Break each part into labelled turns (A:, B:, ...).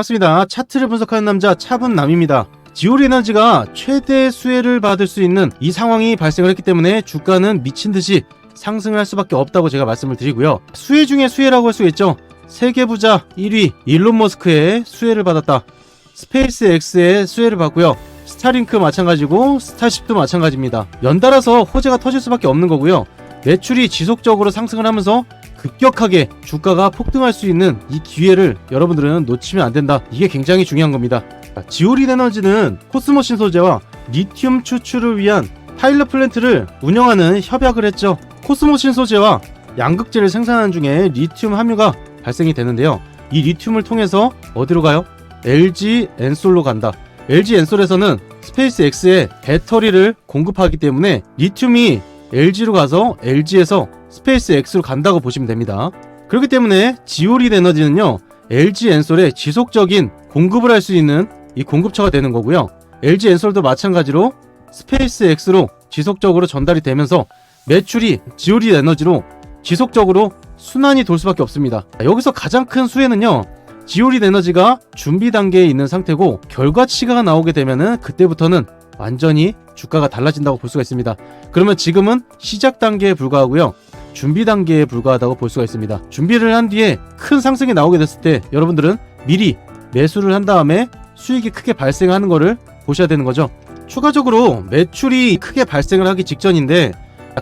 A: 반갑습니다. 차트를 분석하는 남자 차분남입니다. 지올 에너지가 최대 수혜를 받을 수 있는 이 상황이 발생을 했기 때문에 주가는 미친 듯이 상승을 할 수밖에 없다고 제가 말씀을 드리고요. 수혜 중에 수혜라고 할 수 있죠. 세계 부자 1위 일론 머스크의 수혜를 받았다. 스페이스 X의 수혜를 받고요. 스타링크 마찬가지고 스타쉽도 마찬가지입니다. 연달아서 호재가 터질 수밖에 없는 거고요. 매출이 지속적으로 상승을 하면서 급격하게 주가가 폭등할 수 있는 이 기회를 여러분들은 놓치면 안 된다. 이게 굉장히 중요한 겁니다. 자, 지오린 에너지는 코스모신 소재와 리튬 추출을 위한 파일럿 플랜트를 운영하는 협약을 했죠. 코스모신 소재와 양극재를 생산하는 중에 리튬 함유가 발생이 되는데요. 이 리튬을 통해서 어디로 가요? LG 엔솔로 간다. LG 엔솔에서는 스페이스 X에 배터리를 공급하기 때문에 리튬이 LG로 가서 LG에서 스페이스 X로 간다고 보시면 됩니다. 그렇기 때문에 지오린 에너지는요, LG 엔솔에 지속적인 공급을 할 수 있는 이 공급처가 되는 거고요. LG 엔솔도 마찬가지로 스페이스 X로 지속적으로 전달이 되면서 매출이 지오린 에너지로 지속적으로 순환이 돌 수밖에 없습니다. 여기서 가장 큰 수혜는요, 지오린 에너지가 준비 단계에 있는 상태고 결과치가 나오게 되면은 그때부터는 완전히 주가가 달라진다고 볼 수가 있습니다. 그러면 지금은 시작 단계에 불과하고요. 준비 단계에 불과하다고 볼 수가 있습니다. 준비를 한 뒤에 큰 상승이 나오게 됐을 때 여러분들은 미리 매수를 한 다음에 수익이 크게 발생하는 거를 보셔야 되는 거죠. 추가적으로 매출이 크게 발생을 하기 직전인데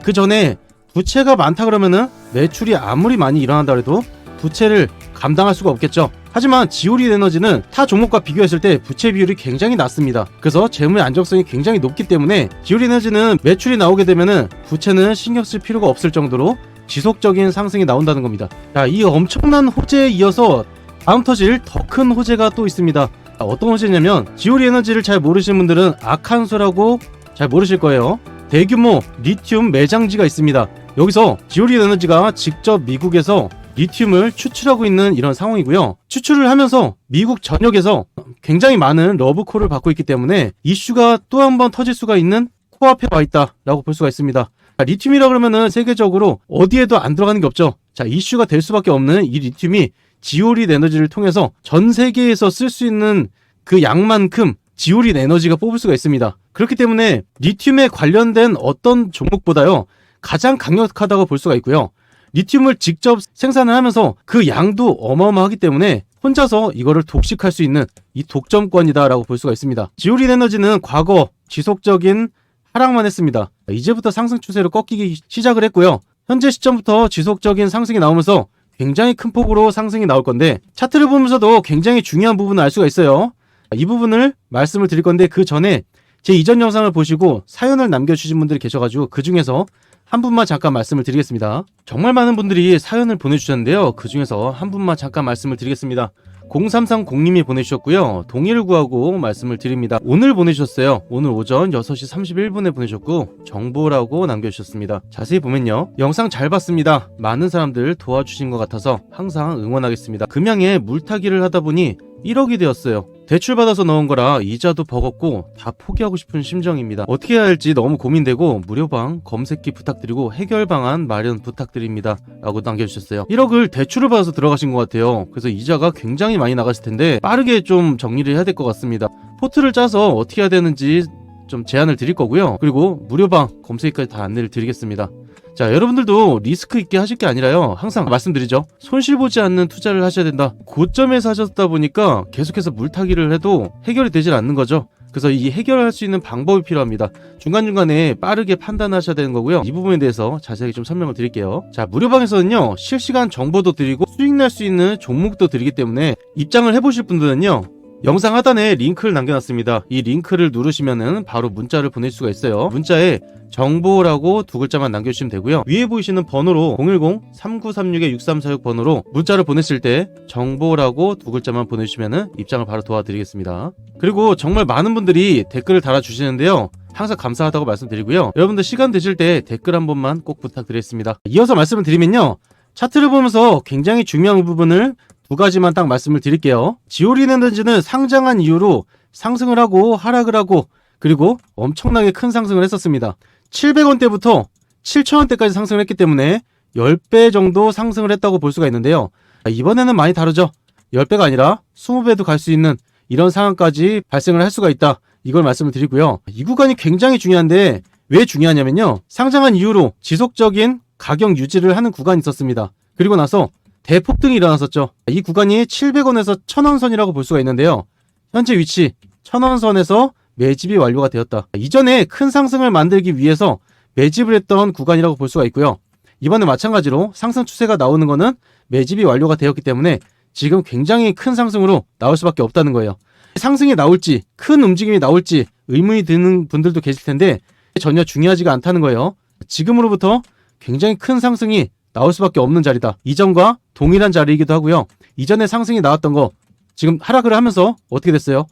A: 그 전에 부채가 많다 그러면은 매출이 아무리 많이 일어난다 그래도 부채를 감당할 수가 없겠죠. 하지만 지오린 에너지는 타 종목과 비교했을 때 부채 비율이 굉장히 낮습니다. 그래서 재무의 안정성이 굉장히 높기 때문에 지오린 에너지는 매출이 나오게 되면은 부채는 신경 쓸 필요가 없을 정도로 지속적인 상승이 나온다는 겁니다. 자, 이 엄청난 호재에 이어서 다음 터질 더 큰 호재가 또 있습니다. 자, 어떤 호재냐면 지오린 에너지를 잘 모르시는 분들은 아칸소라고 잘 모르실 거예요. 대규모 리튬 매장지가 있습니다. 여기서 지오린 에너지가 직접 미국에서 리튬을 추출하고 있는 이런 상황이고요. 추출을 하면서 미국 전역에서 굉장히 많은 러브콜을 받고 있기 때문에 이슈가 또 한 번 터질 수가 있는 코앞에 와 있다라고 볼 수가 있습니다. 자, 리튬이라 그러면은 세계적으로 어디에도 안 들어가는 게 없죠. 자, 이슈가 될 수밖에 없는 이 리튬이 지오린 에너지를 통해서 전 세계에서 쓸 수 있는 그 양만큼 지오린 에너지가 뽑을 수가 있습니다. 그렇기 때문에 리튬에 관련된 어떤 종목보다요 가장 강력하다고 볼 수가 있고요. 리튬을 직접 생산을 하면서 그 양도 어마어마하기 때문에 혼자서 이거를 독식할 수 있는 이 독점권이다라고 볼 수가 있습니다. 지오린 에너지는 과거 지속적인 하락만 했습니다. 이제부터 상승 추세로 꺾이기 시작을 했고요. 현재 시점부터 지속적인 상승이 나오면서 굉장히 큰 폭으로 상승이 나올 건데 차트를 보면서도 굉장히 중요한 부분을 알 수가 있어요. 이 부분을 말씀을 드릴 건데 그 전에 제 이전 영상을 보시고 사연을 남겨주신 분들이 계셔가지고 그 중에서 한 분만 잠깐 말씀을 드리겠습니다. 정말 많은 분들이 사연을 보내주셨는데요. 그 중에서 한 분만 잠깐 말씀을 드리겠습니다. 0330님이 보내주셨고요. 동의를 구하고 말씀을 드립니다. 오늘 보내주셨어요. 오늘 오전 6시 31분에 보내주셨고 정보라고 남겨주셨습니다. 자세히 보면요. 영상 잘 봤습니다. 많은 사람들 도와주신 것 같아서 항상 응원하겠습니다. 금양에 물타기를 하다 보니 1억이 되었어요. 대출 받아서 넣은 거라 이자도 버겁고 다 포기하고 싶은 심정입니다. 어떻게 해야 할지 너무 고민되고 무료방 검색기 부탁드리고 해결 방안 마련 부탁드립니다. 라고 남겨주셨어요. 1억을 대출을 받아서 들어가신 것 같아요. 그래서 이자가 굉장히 많이 나갔을 텐데 빠르게 좀 정리를 해야 될 것 같습니다. 포트를 짜서 어떻게 해야 되는지 좀 제안을 드릴 거고요. 그리고 무료방 검색기까지 다 안내를 드리겠습니다. 자, 여러분들도 리스크 있게 하실 게 아니라요. 항상 말씀드리죠. 손실 보지 않는 투자를 하셔야 된다. 고점에서 하셨다 보니까 계속해서 물타기를 해도 해결이 되질 않는 거죠. 그래서 이 해결할 수 있는 방법이 필요합니다. 중간중간에 빠르게 판단하셔야 되는 거고요. 이 부분에 대해서 자세하게 좀 설명을 드릴게요. 자, 무료방에서는요, 실시간 정보도 드리고 수익 날 수 있는 종목도 드리기 때문에 입장을 해보실 분들은요, 영상 하단에 링크를 남겨놨습니다. 이 링크를 누르시면은 바로 문자를 보낼 수가 있어요. 문자에 정보라고 두 글자만 남겨주시면 되고요. 위에 보이시는 번호로 010-3936-6346 번호로 문자를 보냈을 때 정보라고 두 글자만 보내주시면은 입장을 바로 도와드리겠습니다. 그리고 정말 많은 분들이 댓글을 달아주시는데요. 항상 감사하다고 말씀드리고요. 여러분들 시간 되실 때 댓글 한 번만 꼭 부탁드리겠습니다. 이어서 말씀을 드리면요. 차트를 보면서 굉장히 중요한 부분을 두 가지만 딱 말씀을 드릴게요. 지오린 에너지는 상장한 이후로 상승을 하고 하락을 하고 그리고 엄청나게 큰 상승을 했었습니다. 700원대부터 7,000원대까지 상승을 했기 때문에 10배 정도 상승을 했다고 볼 수가 있는데요. 이번에는 많이 다르죠. 10배가 아니라 20배도 갈 수 있는 이런 상황까지 발생을 할 수가 있다. 이걸 말씀을 드리고요. 이 구간이 굉장히 중요한데 왜 중요하냐면요. 상장한 이후로 지속적인 가격 유지를 하는 구간이 있었습니다. 그리고 나서 대폭등이 일어났었죠. 이 구간이 700원에서 1000원 선이라고 볼 수가 있는데요. 현재 위치 1000원 선에서 매집이 완료가 되었다. 이전에 큰 상승을 만들기 위해서 매집을 했던 구간이라고 볼 수가 있고요. 이번에 마찬가지로 상승 추세가 나오는 거는 매집이 완료가 되었기 때문에 지금 굉장히 큰 상승으로 나올 수밖에 없다는 거예요. 상승이 나올지 큰 움직임이 나올지 의문이 드는 분들도 계실 텐데 전혀 중요하지가 않다는 거예요. 지금으로부터 굉장히 큰 상승이 나올 수밖에 없는 자리다. 이전과 동일한 자리이기도 하고요. 이전에 상승이 나왔던 거 지금 하락을 하면서 어떻게 됐어요?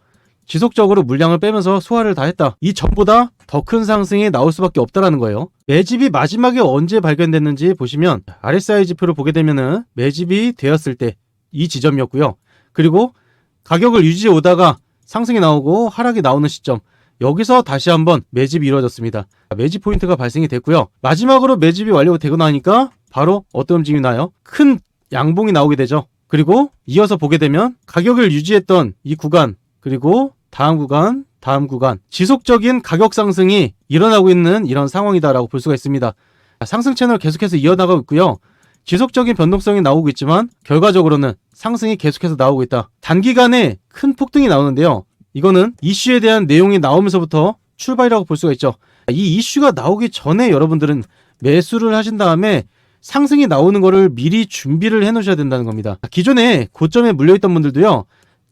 A: 지속적으로 물량을 빼면서 소화를 다 했다. 이 전보다 더 큰 상승이 나올 수밖에 없다라는 거예요. 매집이 마지막에 언제 발견됐는지 보시면 RSI 지표를 보게 되면은 매집이 되었을 때 이 지점이었고요. 그리고 가격을 유지해 오다가 상승이 나오고 하락이 나오는 시점 여기서 다시 한번 매집이 이루어졌습니다. 매집 포인트가 발생이 됐고요. 마지막으로 매집이 완료되고 나니까 바로 어떤 움직임이 나요? 큰 양봉이 나오게 되죠. 그리고 이어서 보게 되면 가격을 유지했던 이 구간 그리고 다음 구간 다음 구간 지속적인 가격 상승이 일어나고 있는 이런 상황이다라고 볼 수가 있습니다. 상승 채널 계속해서 이어나가고 있고요. 지속적인 변동성이 나오고 있지만 결과적으로는 상승이 계속해서 나오고 있다. 단기간에 큰 폭등이 나오는데요. 이거는 이슈에 대한 내용이 나오면서부터 출발이라고 볼 수가 있죠. 이 이슈가 나오기 전에 여러분들은 매수를 하신 다음에 상승이 나오는 거를 미리 준비를 해 놓으셔야 된다는 겁니다. 기존에 고점에 물려있던 분들도요.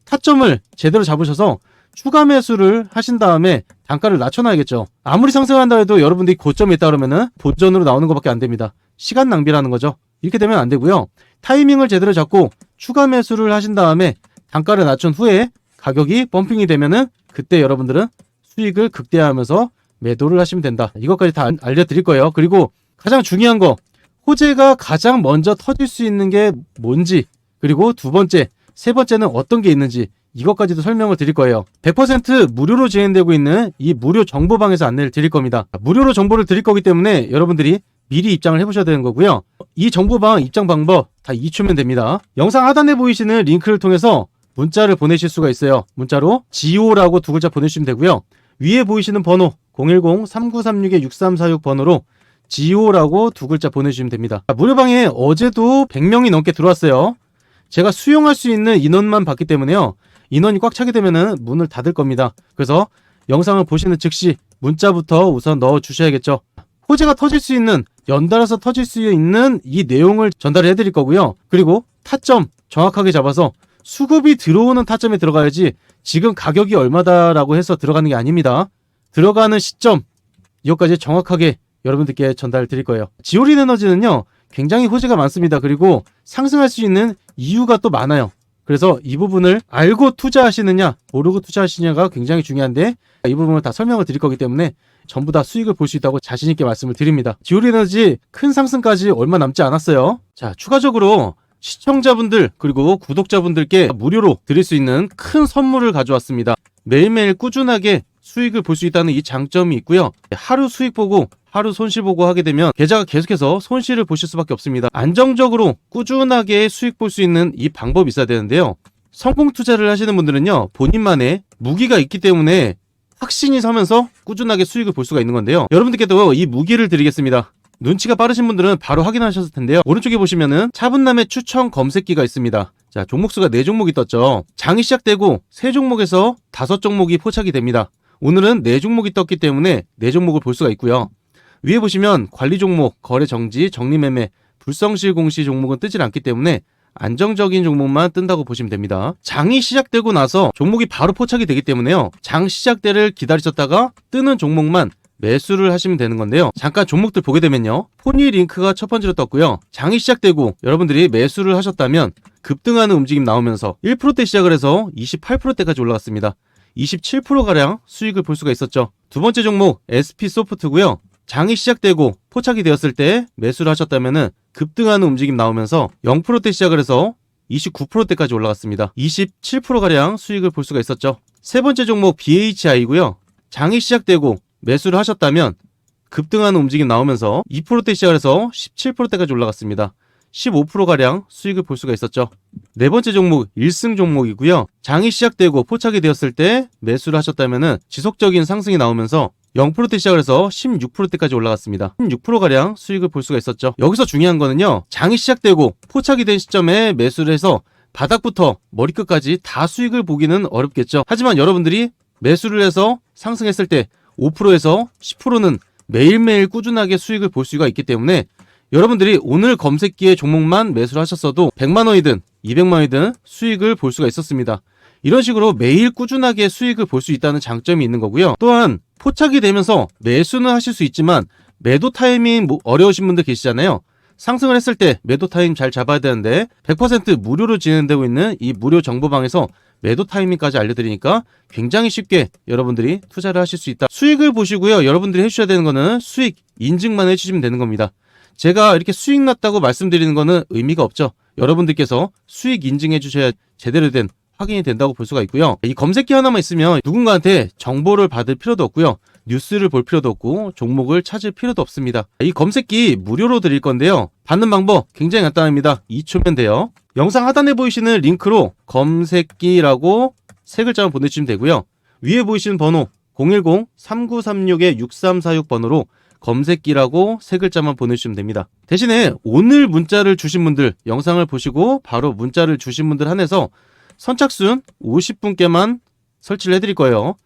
A: 타점을 제대로 잡으셔서 추가 매수를 하신 다음에 단가를 낮춰놔야겠죠. 아무리 상승한다 해도 여러분들이 고점에 있다 그러면은 본전으로 나오는 것밖에 안 됩니다. 시간 낭비라는 거죠. 이렇게 되면 안 되고요. 타이밍을 제대로 잡고 추가 매수를 하신 다음에 단가를 낮춘 후에 가격이 펌핑이 되면은 그때 여러분들은 수익을 극대화하면서 매도를 하시면 된다. 이것까지 다 알- 알려드릴 거예요. 그리고 가장 중요한 거 호재가 가장 먼저 터질 수 있는 게 뭔지 그리고 두 번째, 세 번째는 어떤 게 있는지 이것까지도 설명을 드릴 거예요. 100% 무료로 진행되고 있는 이 무료 정보방에서 안내를 드릴 겁니다. 무료로 정보를 드릴 거기 때문에 여러분들이 미리 입장을 해보셔야 되는 거고요. 이 정보방 입장 방법 다 이추면 됩니다. 영상 하단에 보이시는 링크를 통해서 문자를 보내실 수가 있어요. 문자로 GO라고 두 글자 보내주시면 되고요. 위에 보이시는 번호 010-3936-6346 번호로 GO라고 두 글자 보내주시면 됩니다. 아, 무료방에 어제도 100명이 넘게 들어왔어요. 제가 수용할 수 있는 인원만 받기 때문에요. 인원이 꽉 차게 되면은 문을 닫을 겁니다. 그래서 영상을 보시는 즉시 문자부터 우선 넣어 주셔야겠죠. 호재가 터질 수 있는 연달아서 터질 수 있는 이 내용을 전달해 드릴 거고요. 그리고 타점 정확하게 잡아서 수급이 들어오는 타점에 들어가야지 지금 가격이 얼마다라고 해서 들어가는 게 아닙니다. 들어가는 시점 이것까지 정확하게 여러분들께 전달 드릴 거예요. 지오린 에너지는요. 굉장히 호재가 많습니다. 그리고 상승할 수 있는 이유가 또 많아요. 그래서 이 부분을 알고 투자하시느냐, 모르고 투자하시느냐가 굉장히 중요한데 이 부분을 다 설명을 드릴 거기 때문에 전부 다 수익을 볼 수 있다고 자신 있게 말씀을 드립니다. 지오린 에너지 큰 상승까지 얼마 남지 않았어요. 자, 추가적으로 시청자분들 그리고 구독자분들께 무료로 드릴 수 있는 큰 선물을 가져왔습니다. 매일매일 꾸준하게 수익을 볼 수 있다는 이 장점이 있고요. 하루 수익 보고 하루 손실 보고 하게 되면 계좌가 계속해서 손실을 보실 수밖에 없습니다. 안정적으로 꾸준하게 수익 볼 수 있는 이 방법이 있어야 되는데요. 성공 투자를 하시는 분들은요. 본인만의 무기가 있기 때문에 확신이 서면서 꾸준하게 수익을 볼 수가 있는 건데요. 여러분들께도 이 무기를 드리겠습니다. 눈치가 빠르신 분들은 바로 확인하셨을 텐데요. 오른쪽에 보시면은 차분남의 추천 검색기가 있습니다. 자, 종목수가 4종목이 떴죠. 장이 시작되고 3종목에서 5종목이 포착이 됩니다. 오늘은 4종목이 떴기 때문에 4종목을 볼 수가 있고요. 위에 보시면 관리 종목, 거래 정지, 정리 매매, 불성실 공시 종목은 뜨질 않기 때문에 안정적인 종목만 뜬다고 보시면 됩니다. 장이 시작되고 나서 종목이 바로 포착이 되기 때문에요. 장 시작 때를 기다리셨다가 뜨는 종목만 매수를 하시면 되는 건데요. 잠깐 종목들 보게 되면요. 포니 링크가 첫 번째로 떴고요. 장이 시작되고 여러분들이 매수를 하셨다면 급등하는 움직임 나오면서 1%대 시작을 해서 28%대까지 올라갔습니다. 27%가량 수익을 볼 수가 있었죠. 두 번째 종목 SP 소프트고요. 장이 시작되고 포착이 되었을 때 매수를 하셨다면은 급등하는 움직임 나오면서 0%대 시작을 해서 29%대까지 올라갔습니다. 27%가량 수익을 볼 수가 있었죠. 세 번째 종목 BHI고요. 장이 시작되고 매수를 하셨다면 급등하는 움직임 나오면서 2%대 시작을 해서 17%대까지 올라갔습니다. 15%가량 수익을 볼 수가 있었죠. 네 번째 종목 1승 종목이고요. 장이 시작되고 포착이 되었을 때 매수를 하셨다면은 지속적인 상승이 나오면서 0%대 시작을 해서 16%대까지 올라갔습니다. 16%가량 수익을 볼 수가 있었죠. 여기서 중요한 거는요. 장이 시작되고 포착이 된 시점에 매수를 해서 바닥부터 머리끝까지 다 수익을 보기는 어렵겠죠. 하지만 여러분들이 매수를 해서 상승했을 때 5%에서 10%는 매일매일 꾸준하게 수익을 볼 수가 있기 때문에 여러분들이 오늘 검색기에 종목만 매수를 하셨어도 100만 원이든 200만 원이든 수익을 볼 수가 있었습니다. 이런 식으로 매일 꾸준하게 수익을 볼 수 있다는 장점이 있는 거고요. 또한 포착이 되면서 매수는 하실 수 있지만 매도 타이밍 뭐 어려우신 분들 계시잖아요. 상승을 했을 때 매도 타임 잘 잡아야 되는데 100% 무료로 진행되고 있는 이 무료 정보방에서 매도 타이밍까지 알려드리니까 굉장히 쉽게 여러분들이 투자를 하실 수 있다. 수익을 보시고요. 여러분들이 해주셔야 되는 거는 수익 인증만 해주시면 되는 겁니다. 제가 이렇게 수익 났다고 말씀드리는 거는 의미가 없죠. 여러분들께서 수익 인증해 주셔야 제대로 된 확인이 된다고 볼 수가 있고요. 이 검색기 하나만 있으면 누군가한테 정보를 받을 필요도 없고요. 뉴스를 볼 필요도 없고 종목을 찾을 필요도 없습니다. 이 검색기 무료로 드릴 건데요. 받는 방법 굉장히 간단합니다. 2초면 돼요. 영상 하단에 보이시는 링크로 검색기라고 세 글자만 보내주시면 되고요. 위에 보이시는 번호 010-3936-6346번호로 검색기라고 세 글자만 보내주시면 됩니다. 대신에 오늘 문자를 주신 분들, 영상을 보시고 바로 문자를 주신 분들 한해서 선착순 50분께만 설치를 해드릴 거예요.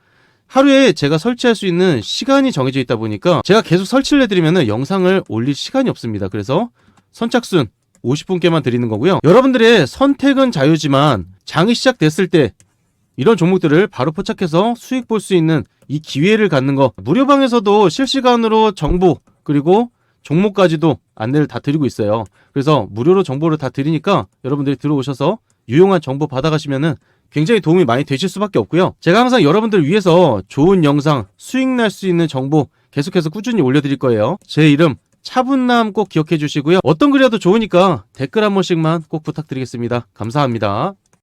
A: 하루에 제가 설치할 수 있는 시간이 정해져 있다 보니까 제가 계속 설치를 해드리면 영상을 올릴 시간이 없습니다. 그래서 선착순 50분께만 드리는 거고요. 여러분들의 선택은 자유지만 장이 시작됐을 때 이런 종목들을 바로 포착해서 수익 볼 수 있는 이 기회를 갖는 거 무료방에서도 실시간으로 정보 그리고 종목까지도 안내를 다 드리고 있어요. 그래서 무료로 정보를 다 드리니까 여러분들이 들어오셔서 유용한 정보 받아가시면은 굉장히 도움이 많이 되실 수밖에 없고요. 제가 항상 여러분들 위해서 좋은 영상, 수익 날 수 있는 정보 계속해서 꾸준히 올려드릴 거예요. 제 이름 차분남 꼭 기억해 주시고요. 어떤 글이라도 좋으니까 댓글 한 번씩만 꼭 부탁드리겠습니다. 감사합니다.